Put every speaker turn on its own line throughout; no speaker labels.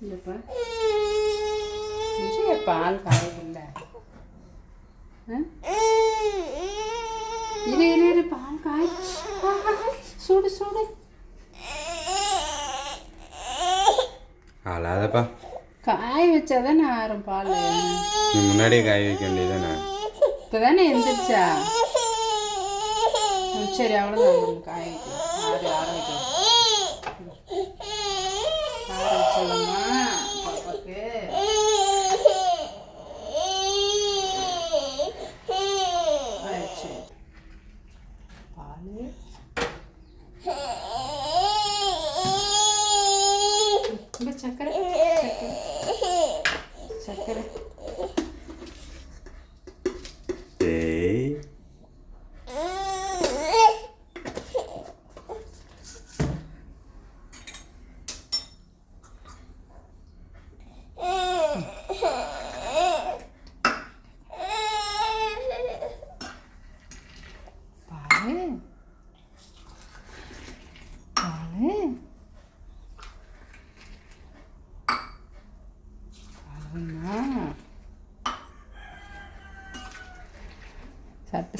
இல்லைப்பா பால் காயவில்லை ஆ? இரு இரு இரு பால் காய். சூடு சூடு.
அழாதப்பா
காய வச்சாதானே ஆறும் பால்.
முன்னாடியே காய வைக்க வேண்டியதானே
இப்போதானே எந்திரிச்சா? ம், சரி அவ்வளோதான் காய வைக்கலாம். ஆறு ஆற ஆற வச்சிடலாமா பாப்பாக்கு ஆயிடுச்சு பால் இந்த சக்கரை சக்கரை சக்கரை
ஏய்
பாலு பாலு பாலுமா சட்டு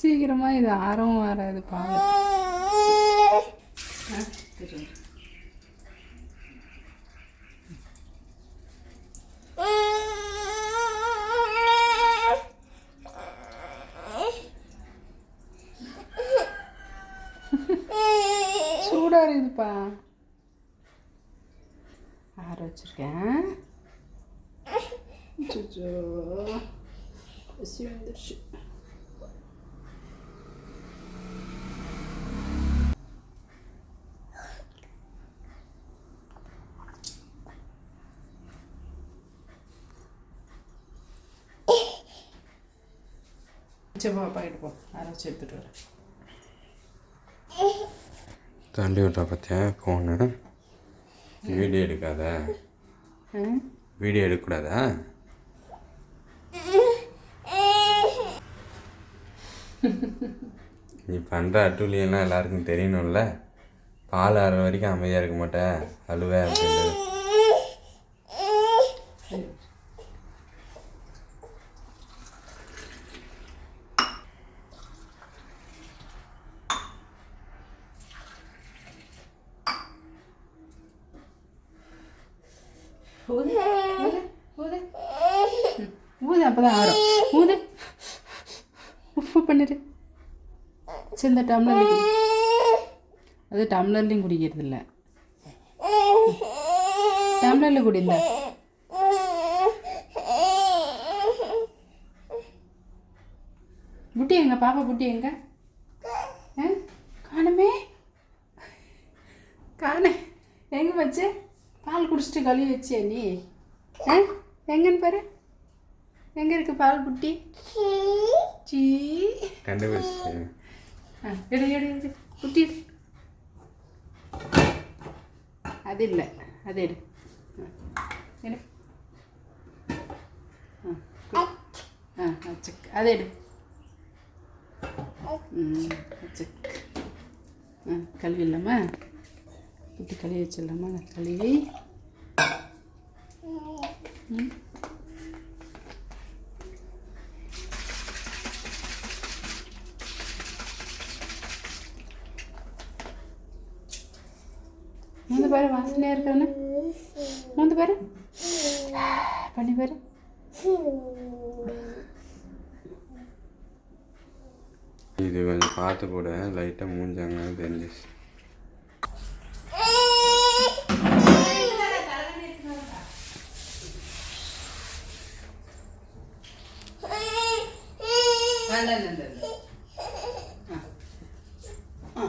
சீக்கிரமாக இது ஆரவும் வராது பால் சூடாக இருக்குதுப்பா. ஆற வச்சுருக்கேன். அச்சச்சோ. பசி சரி பாப்பா கிட்ட போ ஆற வச்சு எடுத்துட்டு வரேன்
தள்ளி விட்டா பார்த்தியா ஃபோனு வீடியோ எடுக்காத வீடியோ எடுக்கக்கூடாதா நீ பண்ணுற அட்டூழியெல்லாம் எல்லாருக்கும் தெரியணும்ல பால் ஆற வரைக்கும் அமைதியாக இருக்க மாட்டேன் அழுவே அப்படின்றது
ஊது. ஊது. ஊது ஊது அப்பதான் ஆறும். ஊது. உப்பு பண்ணிடு. சரி இந்த டம்ளர்ல குடி. அது டம்ளர்லையும் குடிக்கிறது இல்லை டம்ளர்ல குடி இந்த. புட்டி எங்க பாப்பா புட்டி எங்க? காணுமே? காணே. எங்க வச்சு பால் குடிச்சிட்டு கழுவி வச்சியா நீ? ஆ? எங்கன்னு பாரு. எங்க இருக்கு பால் புட்டி சீ.
கண்டுபிடிச்சு
ஆ, எடு எடு எடு. குட்டி எடு. அது இல்லை. அது எடு. ஆ, எடு. ஆ, கு- ஆ வச்சுக் அது எடு. ம் வச்சுக் ஆ கழுவி இல்லாமா இப்படி கழுவி வச்சிடலாமா? கழுவி. மூந்து பாரு வாசனையா இருக்கானே மூந்து பாரு பண்ணி பாரு.
இது கொஞ்சம் பார்த்து கூட லைட்டாக மூஞ்சாங்க தெரிஞ்சிச்சு
അല്ല അല്ല ആ. ആ